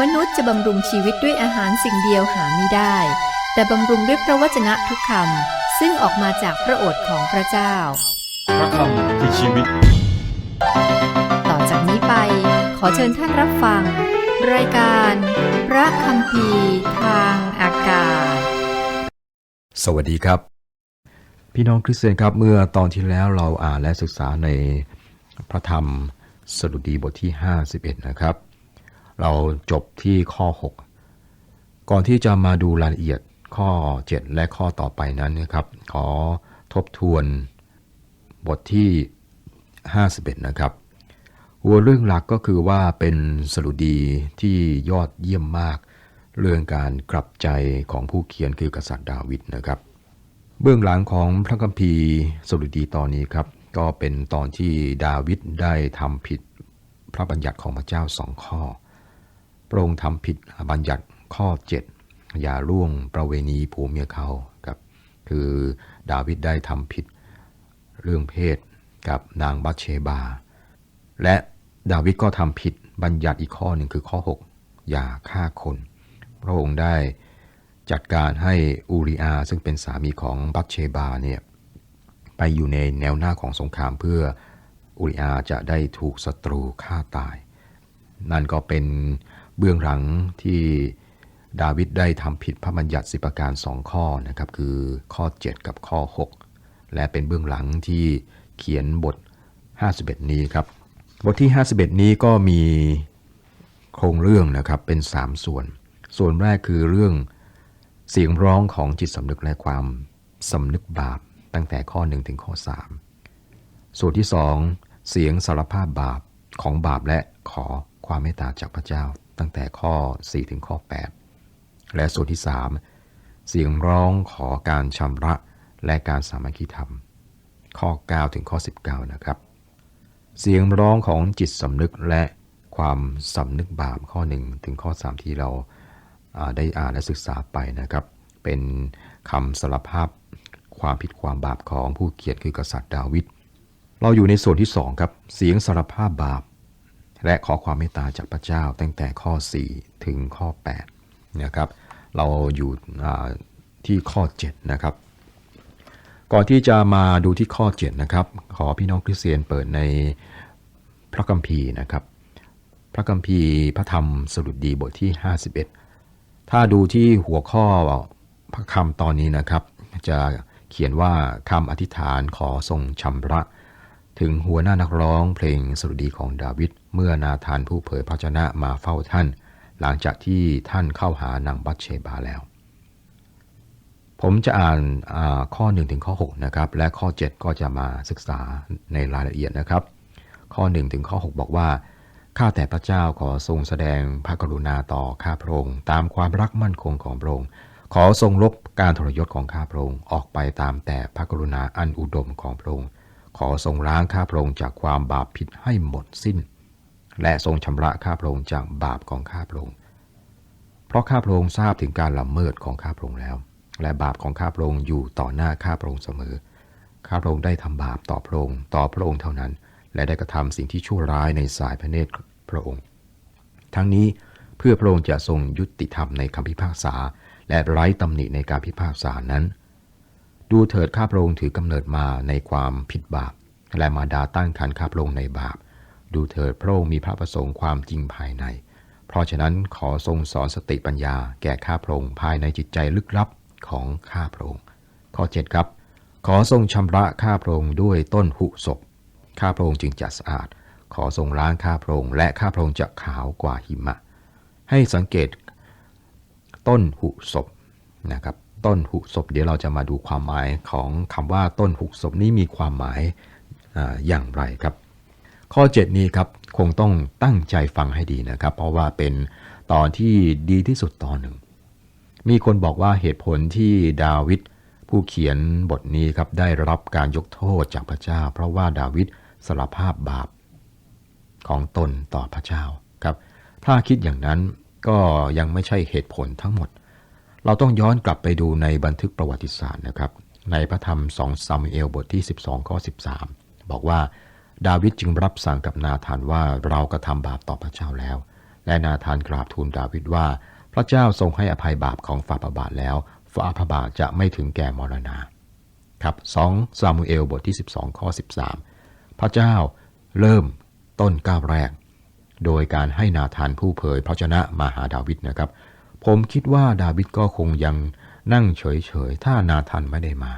มนุษย์จะบำรุงชีวิตด้วยอาหารสิ่งเดียวหาไม่ได้ แต่บำรุงด้วยพระวจนะทุกคำซึ่งออกมาจากพระโอษฐ์ของพระเจ้า พระคำคือชีวิต ต่อจากนี้ไป ขอเชิญท่านรับฟัง รายการ พระคำพีร์ทางอากาศ สวัสดีครับ พี่น้องคริสเตียนครับเมื่อตอนที่แล้วเราอ่านและศึกษาในพระธรรมสดุดีบทที่ 51 นะครับ เราจบที่ข้อ 6 ก่อนที่จะมาดูรายละเอียดข้อ 7 และข้อต่อไปนั้นนะครับ ขอทบทวนบทที่ 51 นะครับหัวเรื่องหลักก็คือว่าเป็นสรุดีที่ยอดเยี่ยมมาก เรื่องการกลับใจของผู้เขียนคือกษัตริย์ดาวิดนะครับ เบื้องหลังของพระคัมภีร์สรุดีตอนนี้ครับ ก็เป็นตอนที่ดาวิดได้ทำผิดพระบัญญัติของพระเจ้าสองข้อ ระองค์ทำผิดบัญญัติข้อ 7 อย่าล่วงประเวณีผัวเมียเขาครับคือดาวิดได้ทำผิดเรื่องเพศกับนางบัตเชบา และดาวิดก็ทำผิดบัญญัติอีกข้อหนึ่งคือข้อ 6 อย่าฆ่าคน พระองค์ได้จัดการให้อูริอาซึ่งเป็นสามีของบัตเชบาเนี่ยไปอยู่ในแนวหน้าของสงครามเพื่ออูริอาจะได้ถูกศัตรูฆ่าตาย นั่นก็เป็น เบื้องหลังที่ดาวิดได้ทำผิดพระบัญญัติสิประการสองข้อนะครับคือข้อ 7 กับข้อ 6 และเป็นเบื้องหลังที่เขียนบท 51 นี้ครับ บทที่ 51 นี้ก็มีโครงเรื่องนะครับเป็น 3 ส่วน ส่วนแรกคือเรื่องเสียงร้องของจิตสำนึกและความสำนึกบาปตั้งแต่ข้อ 1 ถึงข้อ 3 ส่วนที่ 2 เสียงสารภาพบาปของบาปและขอความเมตตาจากพระเจ้า ตั้งแต่ข้อ 4 ถึงข้อ 8 และส่วนที่ 3 เสียงร้องขอการชำระและการสามัคคีธรรม ข้อ 9 ถึงข้อ 19 นะครับ เสียงร้องของจิตสำนึกและความสำนึกบาปข้อ 1 ถึงข้อ 3 ที่เราาได้อ่านและศึกษาไปนะครับ เป็นคำสารภาพความผิดความบาปของผู้เขียนคือกษัตริย์ดาวิดเราอยู่ในส่วนที่2ครับเสียงสารภาพบาป และขอความเมตตาจากพระเจ้าตั้งแต่ข้อ 4 ถึงข้อ8นะครับเราอยู่ที่ข้อ7นะครับก่อนที่จะมาดูที่ข้อ7นะครับขอพี่น้องคริสเตียนเปิดในพระคัมภีร์นะครับพระคัมภีร์พระธรรมสรุดีบทที่ 51 ถ้าดูที่หัวข้อพระคำตอนนี้นะครับ จะเขียนว่าคำอธิษฐานขอทรงชำระ ถึงหัวหน้านักร้องเพลงสรุดีของดาวิดเมื่อนาธานผู้เผยพระชนะมาเฝ้าท่าน หลังจากที่ท่านเข้าหานางบัตเชบาแล้ว ผมจะอ่านอาข้อ1ถึงข้อ6นะครับและข้อ 7 ก็จะมาศึกษาในรายละเอียดนะครับ ข้อ1ถึงข้อ 6 บอกว่าข้าแต่พระเจ้าขอทรงแสดงพระกรุณาต่อข้าพระองค์ตามความรักมั่นคงของพระองค์ขอทรงลบการทรยศของข้าพระองค์ออกไปตามแต่พระกรุณาอันอุดมของพระองค์ ขอทรงล้างข้าพระองค์จากความบาปผิดให้หมดสิ้น และทรงชำระข้าพระองค์จากบาปของข้าพระองค์เพราะข้าพระองค์ทราบถึงการละเมิดของข้าพระองค์แล้ว และบาปของข้าพระองค์อยู่ต่อหน้าข้าพระองค์เสมอ ข้าพระองค์ได้ทำบาปต่อพระองค์ต่อพระองค์เท่านั้น และได้กระทำสิ่งที่ชั่วร้ายในสายพระเนตรพระองค์ ทั้งนี้เพื่อพระองค์จะทรงยุติธรรมในคำพิพากษา และไร้ตำหนิในการพิพากษานั้น ดูเถิดข้าพระองค์ถือกำเนิดมาในความผิดบาป และมาดาตั้งคันข้าพระองค์ในบาป ดูเถิดพระองค์มีพระประสงค์ความจริงภายใน เพราะฉะนั้นขอทรงสอนสติปัญญาแก่ข้าพระองค์ภายในจิตใจลึกลับของข้าพระองค์ ข้อ 7 ครับ ขอทรงชำระข้าพระองค์ด้วยต้นหุศพข้าพระองค์จึงจะสะอาด ขอทรงล้างข้าพระองค์และข้าพระองค์จะขาวกว่าหิมะ ให้สังเกตต้นหุศพนะครับ ต้นหุศพเดี๋ยวเราจะมาดูความหมายของคำว่าต้นหุศพนี้มีความหมายออย่างไรครับ ข้อ 7 นี้ครับคงต้องตั้งใจฟังให้ดีนะครับ เพราะว่าเป็นตอนที่ดีที่สุดตอนหนึ่ง มีคนบอกว่าเหตุผลที่ดาวิดผู้เขียนบทนี้ครับได้รับการยกโทษจากพระเจ้า เพราะว่าดาวิดสารภาพบาปของตนต่อพระเจ้าครับ ถ้าคิดอย่างนั้นก็ยังไม่ใช่เหตุผลทั้งหมด เราต้องย้อนกลับไปดูในบันทึกประวัติศาสตร์นะครับ ในพระธรรม2ซามูเอลบทที่ 12 ข้อ 13 บอกว่า ดาวิดจึงรับสั่งกับนาธานว่าเรากระทำบาปต่อพระเจ้าแล้ว และนาธานกราบทูลดาวิดว่า พระเจ้าทรงให้อภัยบาปของฝ่าพระบาทแล้วฝ่าพระบาทจะไม่ถึงแก่มรณาครับ2ซามูเอลบทที่ 12 ข้อ 13 พระเจ้าเริ่มต้นก้าวแรก โดยการให้นาธานผู้เผยพระชนะมาหาดาวิดนะครับ ผมคิดว่าดาวิดก็คงยังนั่งเฉยๆ ถ้านาธานไม่ได้มา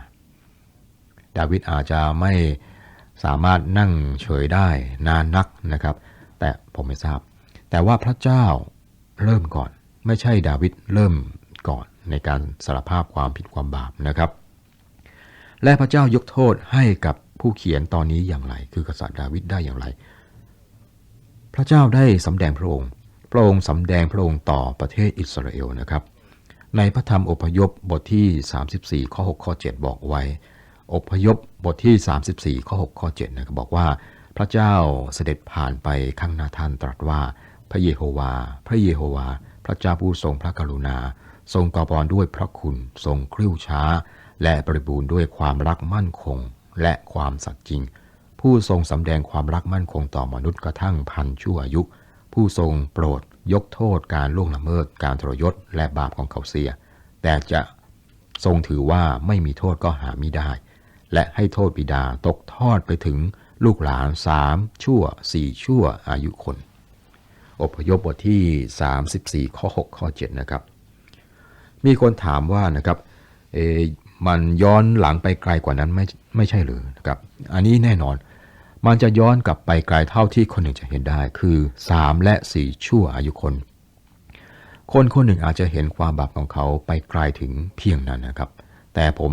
ดาวิดอาจจะไม่สามารถนั่งเฉยได้นานนักนะครับ แต่ผมไม่ทราบ แต่ว่าพระเจ้าเริ่มก่อน ไม่ใช่ดาวิดเริ่มก่อนในการสารภาพความผิดความบาปนะครับ และพระเจ้ายกโทษให้กับผู้เขียนตอนนี้อย่างไร คือกษัตริย์ดาวิดได้อย่างไร พระเจ้าได้สำแดงพระองค์ ระองค์สำแดงพระองค์ต่อประเทศอิสราเอลนะครับ ในพระธรรมอพยพบทที่ 34 ข้อ 6 ข้อ 7 บอกไว้ อพยพบทที่ 34 ข้อ 6 ข้อ 7 นะครับบอกว่าพระเจ้าเสด็จผ่านไปข้างหน้าท่านตรัสว่า พระเยโฮวา พระเยโฮวา พระเจ้าผู้ทรงพระกรุณา ทรงกอบอนด้วยพระคุณ ทรงคริ้วช้า และบริบูรณ์ด้วยความรักมั่นคง และความสัตย์จริง ผู้ทรงสำแดงความรักมั่นคงต่อมนุษย์กระทั่งพันชั่วอายุ ผู้ทรงโปรดยกโทษการล่วงละเมิดการทรยศและบาปของเขาเสีย แต่จะทรงถือว่าไม่มีโทษก็หาไม่ได้ และให้โทษบิดาตกทอดไปถึงลูกหลานสามชั่วสี่ชั่วอายุคน อพยพบทที่ 34 ข้อ 6 ข้อ 7 นะครับ มีคนถามว่านะครับเออมันย้อนหลังไปไกลกว่านั้นไม่ไม่ใช่หรือนะครับ อันนี้แน่นอน มันจะย้อนกลับไปไกลเท่าที่คนหนึ่งจะเห็นได้ คือ3และ4ชั่วอายุคน คนคนหนึ่งอาจจะเห็นความบาปของเขาไปไกลถึงเพียงนั้นนะครับ แต่ผม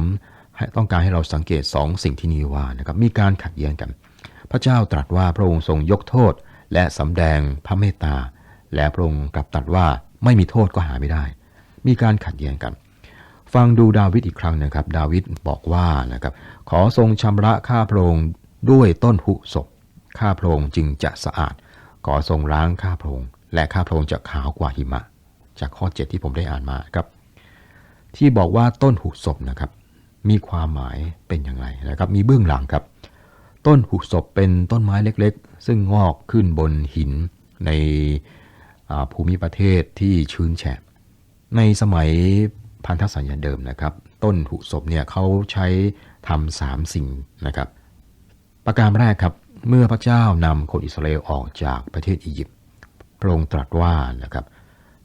ต้องการให้เราสังเกตสองสิ่งที่นี้ว่านะครับมีการขัดแย้งกัน พระเจ้าตรัสว่าพระองค์ทรงยกโทษ และสำแดงพระเมตตา และพระองค์กลับตรัสว่าไม่มีโทษก็หาไม่ได้ มีการขัดแย้งกันฟังดูดาวิดอีกครั้งนะครับ ดาวิดบอกว่านะครับขอทรงชำระข้าพระองค์ ด้วยต้นหุศพข้าพระองค์จึงจะสะอาดขอทรงล้างข้าพระองค์และข้าพระองค์จะขาวกว่าหิมะ จากข้อ 7 ที่ผมได้อ่านมาครับ ที่บอกว่าต้นหุศพนะครับ มีความหมายเป็นอย่างไรนะครับ มีเบื้องหลังครับ ต้นหุศพเป็นต้นไม้เล็กๆ ซึ่งงอกขึ้นบนหินในภูมิประเทศที่ชื้นแฉะในสมัยพันธสัญญาเดิมนะครับ ต้นหุศพเนี่ยเขาใช้ทำสามสิ่งนะครับ ประการแรกครับเมื่อพระเจ้านำคนอิสราเอลออกจากประเทศอียิปต์พระองค์ตรัสว่านะครับ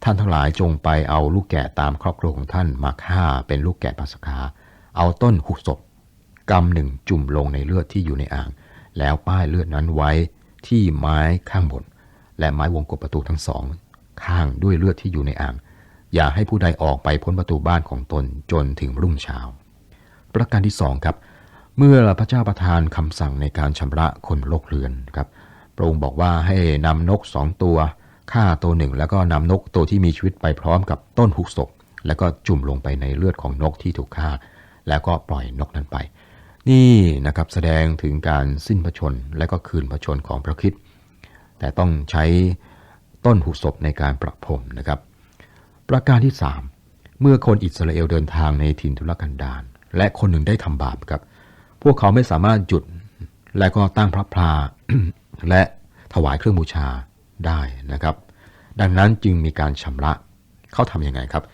ท่านทั้งหลายจงไปเอาลูกแกะตามครอบครัวของท่านมาฆ่าเป็นลูกแกะปัสกา เอาต้นหุศพกำหนึ่งจุ่มลงในเลือดที่อยู่ในอ่าง แล้วป้ายเลือดนั้นไว้ที่ไม้ข้างบน และไม้วงกบประตูทั้งสอง ข้างด้วยเลือดที่อยู่ในอ่าง อย่าให้ผู้ใดออกไปพ้นประตูบ้านของตนจนถึงรุ่งเช้า ประการที่สองครับ เมื่อพระเจ้าประทานคำสั่งในการชำระคนโรคเรือนครับพระองค์บอกว่าให้นำนกสองตัวฆ่าตัวหนึ่ง แล้วก็นำนกตัวที่มีชีวิตไปพร้อมกับต้นหุกศพ แล้วก็จุ่มลงไปในเลือดของนกที่ถูกฆ่า แล้วก็ปล่อยนกนั้นไป นี่นะครับแสดงถึงการสิ้นพระชนและก็คืนพระชนของพระคริสต์แต่ต้องใช้ต้นหุกศพในการประพรมนะครับ ประการที่ 3 เมื่อคนอิสราเอลเดินทางในถิ่นทุรกันดารและคนหนึ่งได้ทำบาปครับ พวกเขาไม่สามารถหยุดและก็ตั้งพระพลาและถวายเครื่องบูชาได้นะครับ ดังนั้นจึงมีการชำระเขาทำยังไงครับ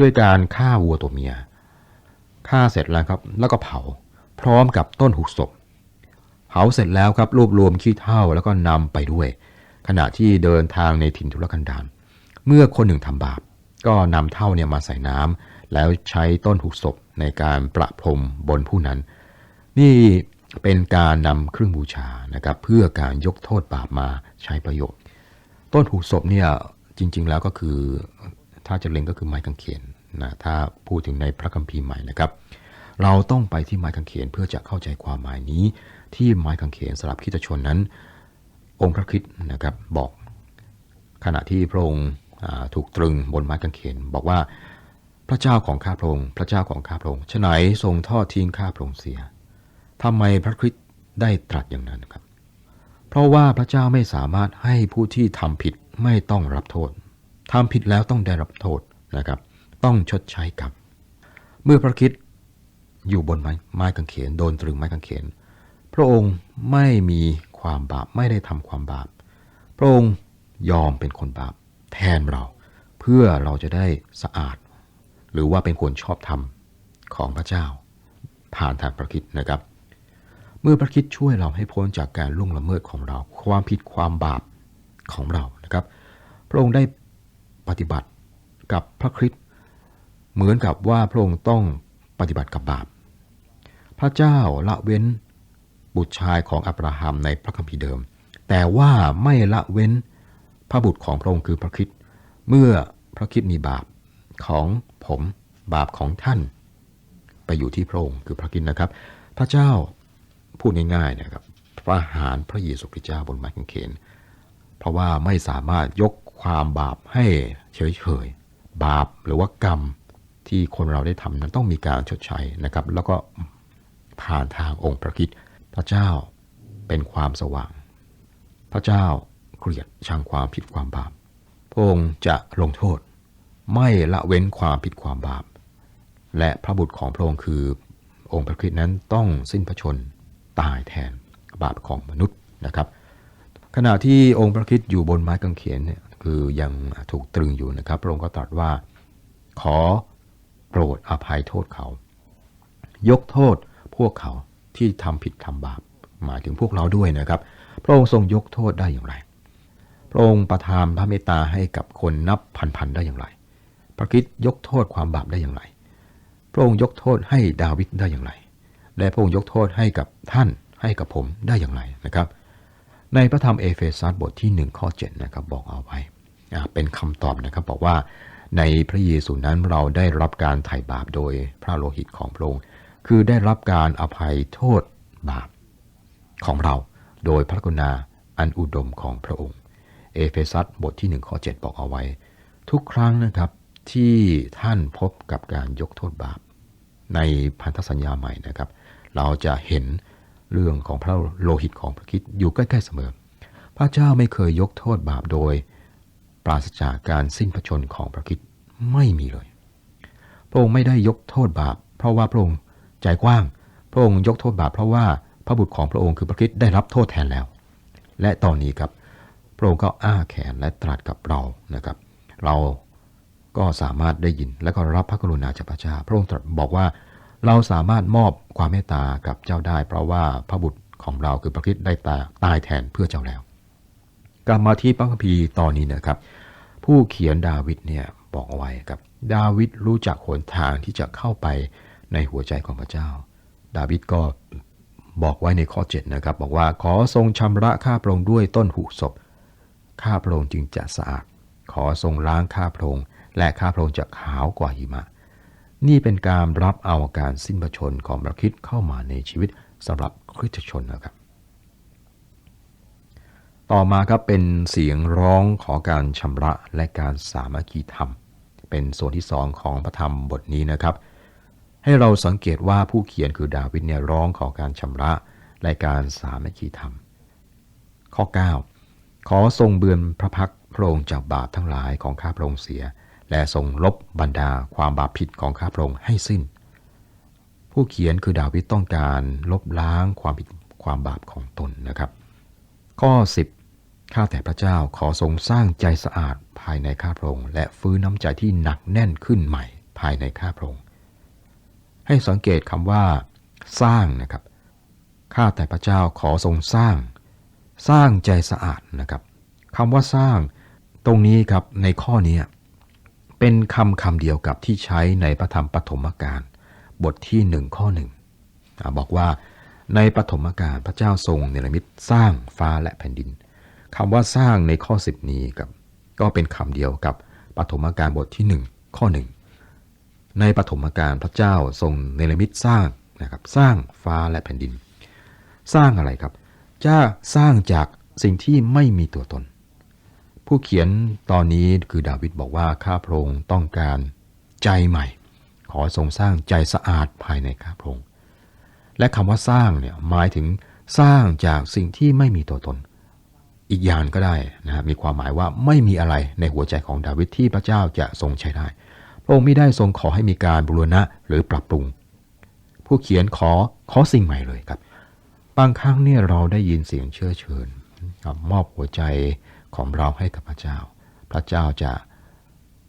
ด้วยการฆ่าวัวตัวเมียฆ่าเสร็จแล้วครับแล้วก็เผาพร้อมกับต้นหุกศพเผาเสร็จแล้วครับรวบรวมขี้เถ้าแล้วก็นำไปด้วย ขณะที่เดินทางในถิ่นทุรกันดารเมื่อคนหนึ่งทำบาป ก็นำเท่าเนี่ยมาใส่น้ำแล้วใช้ต้นหุกศพในการประพรมบนผู้นั้น นี่เป็นการนำเครื่องบูชานะครับเพื่อการยกโทษบาปมาใช้ประโยชน์ ต้นหูศพเนี่ยจริง ๆ แล้วก็คือถ้าจะเล็งก็คือไม้กางเขนนะถ้าพูดถึงในพระคัมภีร์ใหม่นะครับ เราต้องไปที่ไม้กางเขนเพื่อจะเข้าใจความหมายนี้ ที่ไม้กางเขนสำหรับคริสตชนนั้น องค์พระคริสต์นะครับบอกขณะที่พระองค์ถูกตรึงบนไม้กางเขน บอกว่าพระเจ้าของข้าพระองค์พระเจ้าของข้าพระองค์ฉะไหนทรงทอดทิ้งข้าพระองค์เสีย ทำไมพระคริสต์ได้ตรัสอย่างนั้นครับ เพราะว่าพระเจ้าไม่สามารถให้ผู้ที่ทำผิดไม่ต้องรับโทษทำผิดแล้วต้องได้รับโทษนะครับ ต้องชดใช้กรรมเมื่อพระคริสต์อยู่บนไม้ไม้กางเขนโดนตรึงไม้กางเขน พระองค์ไม่มีความบาปไม่ได้ทำความบาป พระองค์ยอมเป็นคนบาป แทนเรา เพื่อเราจะได้สะอาด หรือว่าเป็นคนชอบธรรมของพระเจ้า ผ่านทางพระคริดนะครับ เมื่อพระคิดช่วยเราให้พ้นจากการล่วงละเมิดของเรา ความผิดความบาปของเรานะครับ พระองค์ได้ปฏิบัติกับพระคริสต์เหมือนกับว่าพระองค์ต้องปฏิบัติกับบาป พระเจ้าละเว้นบุตรชายของอับราฮัมในพระคัมภีร์เดิม แต่ว่าไม่ละเว้นพระบุตรของพระองค์คือพระคริสต์เมื่อพระคริสต์มีบาปของผมบาปของท่าน ไปอยู่ที่พระองค์คือพระคริสต์นะครับ พระเจ้า พูดง่ายๆนะครับประหารพระเยซูคริสต์เจ้าบนไม้กางเขน เพราะว่าไม่สามารถยกความบาปให้เฉยๆบาปหรือว่ากรรมที่คนเราได้ทำนั้นต้องมีการชดใช้นะครับ แล้วก็ผ่านทางองค์พระคริสต์พระเจ้าเป็นความสว่าง พระเจ้าเกลียดชังความผิดความบาปพระองค์จะลงโทษ ไม่ละเว้นความผิดความบาป และพระบุตรของพระองค์คือองค์พระคริสต์นั้นต้องสิ้นพระชนม์ ตายแทนบาปของมนุษย์นะครับ ขณะที่องค์พระคริสต์อยู่บนไม้กางเขนเนี่ยคือยังถูกตรึงอยู่นะครับ พระองค์ก็ตรัสว่าขอโปรดอภัยโทษเขา ยกโทษพวกเขาที่ทำผิดทำบาปหมายถึงพวกเราด้วยนะครับ พระองค์ทรงยกโทษได้อย่างไร พระองค์ประทานพระเมตตาให้กับคนนับพันๆได้อย่างไร พระคริสต์ยกโทษความบาปได้อย่างไร พระองค์ยกโทษให้ดาวิดได้อย่างไร และพระองค์ยกโทษให้กับท่านให้กับผมได้อย่างไรนะครับ ในพระธรรมเอเฟซัสบทที่ 1 ข้อ 7 นะครับบอกเอาไว้เป็นคำตอบนะครับบอกว่าในพระเยซูนั้นเราได้รับการไถ่บาปโดยพระโลหิตของพระองค์ คือได้รับการอภัยโทษบาปของเราโดยพระกรุณาอันอุดมของพระองค์ เอเฟซัสบทที่ 1 ข้อ 7 บอกเอาไว้ ทุกครั้งนะครับที่ท่านพบกับการยกโทษบาป ในพันธสัญญาใหม่นะครับ เราจะเห็นเรื่องของพระโลหิตของพระคริสต์อยู่ใกล้ๆเสมอ พระเจ้าไม่เคยยกโทษบาปโดย ปราศจากการสิ้นพระชนของพระคริสต์ไม่มีเลย พระองค์ไม่ได้ยกโทษบาป เพราะว่าพระองค์ใจกว้าง พระองค์ยกโทษบาปเพราะว่าพระบุตรของพระองค์คือพระคริสต์ได้รับโทษแทนแล้ว และตอนนี้ครับพระองค์ก็อ้าแขนและตรัสกับเรานะครับ เราก็สามารถได้ยินและก็รับพระกรุณาจากพระเจ้า พระองค์ตรัสบอกว่า เราสามารถมอบความเมตตากับเจ้าได้ เพราะว่าพระบุตรของเราคือพระคริสต์ได้ตายตายแทนเพื่อเจ้าแล้วกลับมาที่พระคัมภีร์ตอนนี้นะครับ ผู้เขียนดาวิดเนี่ยบอกเอาไว้ครับ ดาวิดรู้จักหนทางที่จะเข้าไปในหัวใจของพระเจ้า ดาวิดก็บอกไว้ในข้อ7นะครับ บอกว่าขอทรงชำระข้าพระองค์ด้วยต้นหูศพข้าพระองค์จึงจะสะอาด ขอทรงล้างข้าพระองค์และข้าพระองค์จะขาวกว่าหิมะ นี่เป็นการรับเอาการสิ้นพระชนของพระคริสต์เข้ามาในชีวิตสำหรับคริสตชนนะครับ ต่อมาครับเป็นเสียงร้องขอการชำระและการสามัคคีธรรม เป็นส่วนที่สองของพระธรรมบทนี้นะครับ ให้เราสังเกตว่าผู้เขียนคือดาวิดเนี่ยร้องขอการชำระและการสามัคคีธรรม ข้อ 9 ขอทรงเบือนพระพักตร์พระองค์จากบาปทั้งหลายของข้าพระองค์เสีย และทรงลบบรรดาความบาปผิดของข้าพระองค์ให้สิ้น ผู้เขียนคือดาวิดต้องการลบล้างความผิดความบาปของตนนะครับ ข้อ 10 ข้าแต่พระเจ้าขอทรงสร้างใจสะอาดภายในข้าพระองค์และฟื้นน้ำใจที่หนักแน่นขึ้นใหม่ภายในข้าพระองค์ให้สังเกตคำว่า สร้างนะครับข้าแต่พระเจ้าขอทรงสร้าง สร้างใจสะอาดนะครับคำว่าสร้างตรงนี้ครับในข้อนี้ เป็นคำคำเดียวกับที่ใช้ในพระธรรมปฐมกาลบทที่หนึ่งข้อหนึ่งบอกว่าในปฐมกาลพระเจ้าทรงเนรมิตสร้างฟ้าและแผ่นดินคำว่าสร้างในข้อ10นี้ครับก็เป็นคำเดียวกับปฐมกาลบทที่1ข้อ1ในปฐมกาลพระเจ้าทรงเนรมิตสร้างนะครับสร้างฟ้าและแผ่นดิน สร้างอะไรครับ จะสร้างจากสิ่งที่ไม่มีตัวตน ผู้เขียนตอนนี้คือดาวิดบอกว่าข้าพระองค์ต้องการใจใหม่ ขอทรงสร้างใจสะอาดภายในข้าพระองค์และคำว่าสร้างเนี่ยหมายถึงสร้างจากสิ่งที่ไม่มีตัวตน อีกอย่างก็ได้นะครับมีความหมายว่าไม่มีอะไรในหัวใจของดาวิดที่พระเจ้าจะทรงใช้ได้ พระองค์ไม่ได้ทรงขอให้มีการบูรณะหรือปรับปรุง ผู้เขียนขอขอสิ่งใหม่เลยครับ บางครั้งเนี่ยเราได้ยินเสียงเชื่อเชิญมอบหัวใจ ของเราให้กับพระเจ้า พระเจ้าจะ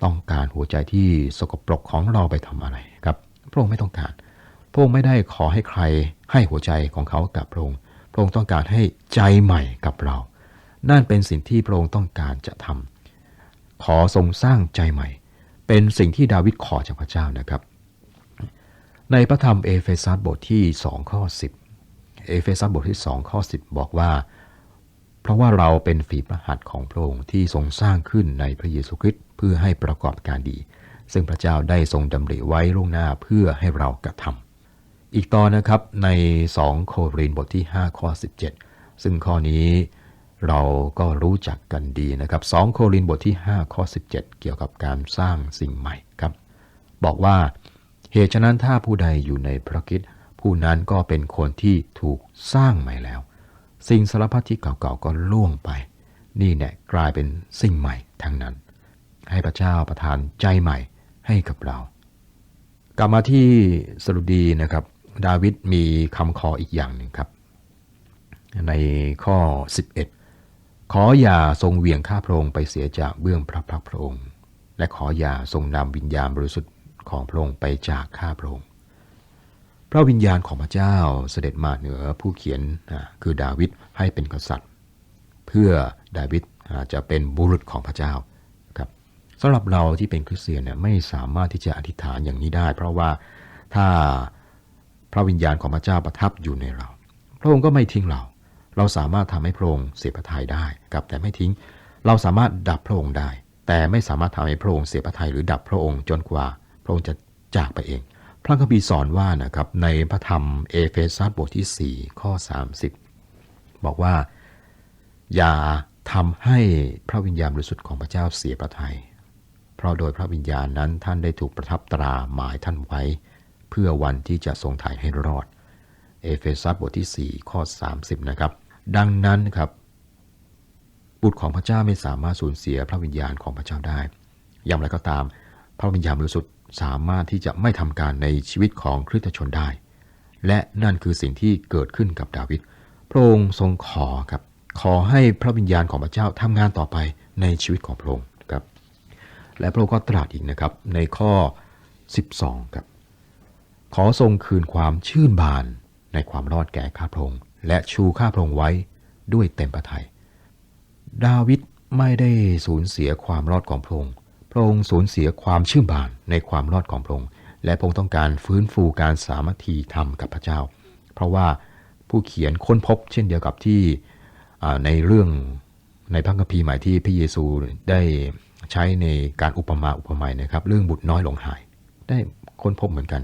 ต้องการหัวใจที่สกปรกของเราไปทำอะไรครับ พระองค์ไม่ต้องการ พระองค์ไม่ได้ขอให้ใครให้หัวใจของเขากับพระองค์ พระองค์ต้องการให้ใจใหม่กับเรา นั่นเป็นสิ่งที่พระองค์ต้องการจะทำขอทรงสร้างใจใหม่ เป็นสิ่งที่ดาวิดขอจากพระเจ้านะครับ ในพระธรรมเอเฟซัสบทที่2ข้อ10 เอเฟซัสบทที่2ข้อ10 บอกว่า เพราะว่าเราเป็นฝีพระหัตถ์ของพระองค์ที่ทรงสร้างขึ้นในพระเยซูคริสต์เพื่อให้ประกอบการดี ซึ่งพระเจ้าได้ทรงดำริไว้ล่วงหน้าเพื่อให้เรากระทำอีกตอนนะครับใน 2 โครินธ์บทที่ 5 ข้อ 17 ซึ่งข้อนี้เราก็รู้จักกันดีนะครับ 2 โครินธ์บทที่ 5 ข้อ 17 เกี่ยวกับการสร้างสิ่งใหม่ครับ บอกว่าเหตุฉะนั้นถ้าผู้ใดอยู่ในพระคริสต์ผู้นั้นก็เป็นคนที่ถูกสร้างใหม่แล้ว สิ่งสารพัดที่เก่าๆก็ล่วงไป นี่เนี่ยกลายเป็นสิ่งใหม่ทั้งนั้น ให้พระเจ้าประทานใจใหม่ให้กับเรา กลับมาที่สรุดีนะครับ ดาวิดมีคำขออีกอย่างหนึ่งครับ ในข้อ 11 ขออย่าทรงเวียงข้าพระองค์ไปเสียจากเบื้องพระพักตร์พระองค์ และขออย่าทรงนำวิญญาณบริสุทธิ์ของพระองค์ไปจากข้าพระองค์ พระวิญญาณของพระเจ้าเสด็จมาเหนือผู้เขียนคือดาวิดให้เป็นกษัตริย์ เพื่อดาวิดจะเป็นบุรุษของพระเจ้าครับสำหรับเราที่เป็นคริสเตียนเนี่ยไม่สามารถที่จะอธิษฐานอย่างนี้ได้ เพราะว่าถ้าพระวิญญาณของพระเจ้าประทับอยู่ในเรา พระองค์ก็ไม่ทิ้งเรา เราสามารถทำให้พระองค์เสียพระทัยได้ครับแต่ไม่ทิ้ง เราสามารถดับพระองค์ได้ แต่ไม่สามารถทำให้พระองค์เสียพระทัยหรือดับพระองค์จนกว่า พระองค์จะจากไปเอง พระคัมภีร์สอนว่านะครับในพระธรรมเอเฟซัสบทที่ 4 ข้อ 30 บอกว่า อย่าทำให้พระวิญญาณบริสุทธิ์ของพระเจ้าเสียพระทัยเพราะโดยพระวิญญาณนั้นท่านได้ถูกประทับตราหมายท่านไว้ เพื่อวันที่จะทรงไถ่ให้รอด เอเฟซัสบทที่ 4 ข้อ 30 นะครับ ดังนั้นครับ บุตรของพระเจ้าไม่สามารถสูญเสียพระวิญญาณของพระเจ้าได้ อย่างไรก็ตาม พระวิญญาณบริสุทธิ์ สามารถที่จะไม่ทำการในชีวิตของคริสตชนได้ และนั่นคือสิ่งที่เกิดขึ้นกับดาวิดพระองค์ทรงขอครับขอให้พระวิญญาณของพระเจ้าทำงานต่อไปในชีวิตของพระองค์ครับและพระองค์ก็ตรัสอีกนะครับในข้อ 12ครับขอทรงคืนความชื่นบานในความรอดแก่ข้าพระองค์และชูข้าพระองค์ไว้ด้วยเต็มพระทัยดาวิดไม่ได้สูญเสียความรอดของพระองค์ พระองค์สูญเสียความชื่นบานในความรอดของพระองค์ และพระองค์ต้องการฟื้นฟูการสามัคคีธรรมกับพระเจ้า เพราะว่าผู้เขียนค้นพบเช่นเดียวกับที่ในเรื่องในพระคัมภีร์ใหม่ที่พระเยซูได้ใช้ในการอุปมาอุปไมยนะครับ เรื่องบุตรน้อยหลงหาย ได้ค้นพบเหมือนกัน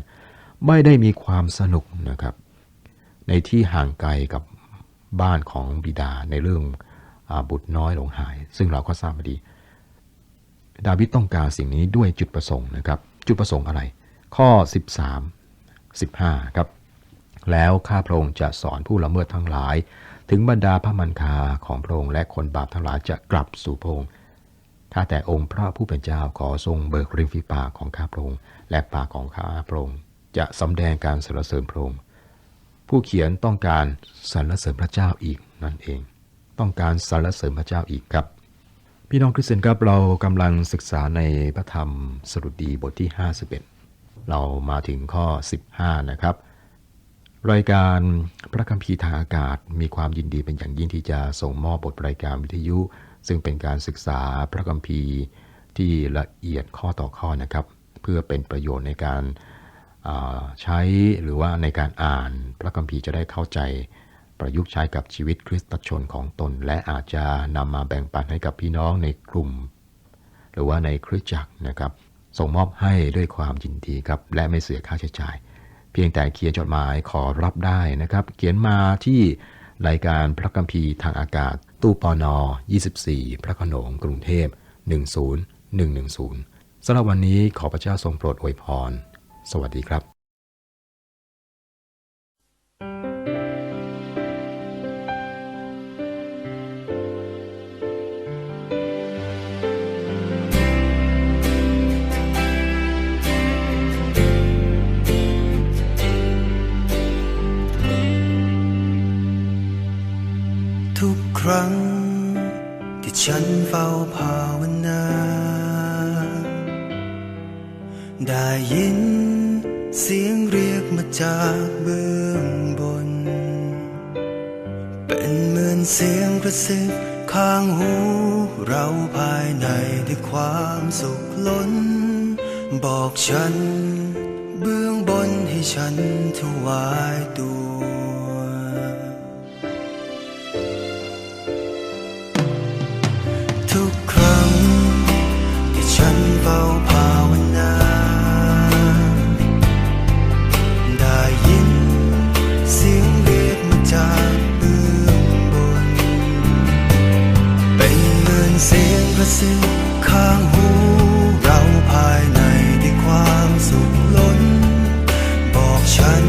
ไม่ได้มีความสนุกนะครับ ในที่ห่างไกลกับบ้านของบิดาในเรื่องอบุตรน้อยหลงหาย ซึ่งเราก็ทราบมาดี ดาวิดต้องการสิ่งนี้ด้วยจุดประสงค์นะครับ จุดประสงค์อะไร ข้อ 13 15ครับแล้วข้าพระองค์จะสอนผู้ละเมิดทั้งหลาย ถึงบรรดาพระมันคาของพระองค์และคนบาปทั้งหลายจะกลับสู่พระองค์ข้าแต่องค์พระผู้เป็นเจ้าขอทรงเบิกริมฝีปากของข้าพระองค์และปากของข้าพระองค์จะสำแดงการสรรเสริญพระองค์ผู้เขียนต้องการสรรเสริญพระเจ้าอีกนั่นเอง ต้องการสรรเสริญพระเจ้าอีกครับ พี่น้องคริสเตียนครับเรากำลังศึกษาในพระธรรมสรุดีบทที่ 51 เรามาถึงข้อ 15 นะครับ รายการพระคัมภีร์ทางอากาศมีความยินดีเป็นอย่างยิ่งที่จะส่งมอบบทรายการวิทยุ ซึ่งเป็นการศึกษาพระคัมภีร์ที่ละเอียดข้อต่อข้อนะครับ เพื่อเป็นประโยชน์ในการาใช้หรือว่าในการอ่านพระคัมภีร์จะได้เข้าใจ ประยุกต์ใช้กับชีวิตคริสตชนของตน และอาจจะนำมาแบ่งปันให้กับพี่น้องในกลุ่ม หรือว่าในคริสตจักรนะครับ ส่งมอบให้ด้วยความยินดีครับ และไม่เสียค่าใช้จ่าย เพียงแต่เขียนจดหมายขอรับได้นะครับ เขียนมาที่รายการพระคัมภีร์ทางอากาศ ตู้ปอนอ24 พระโขนงกรุงเทพ 10110สำหรับวันนี้ขอพระเจ้าทรงโปรดอวยพร สวัสดีครับ จากเบื้องบน เป็นเหมือนเสียงกระซิบข้างหู เราภายในด้วยความสุขล้น บอกฉัน เบื้องบนให้ฉันถวายตัวทุกครั้งที่ฉันเฝ้าพา พระสิ้นข้างหูเราภายในด้วยความสุขล้น บอกฉัน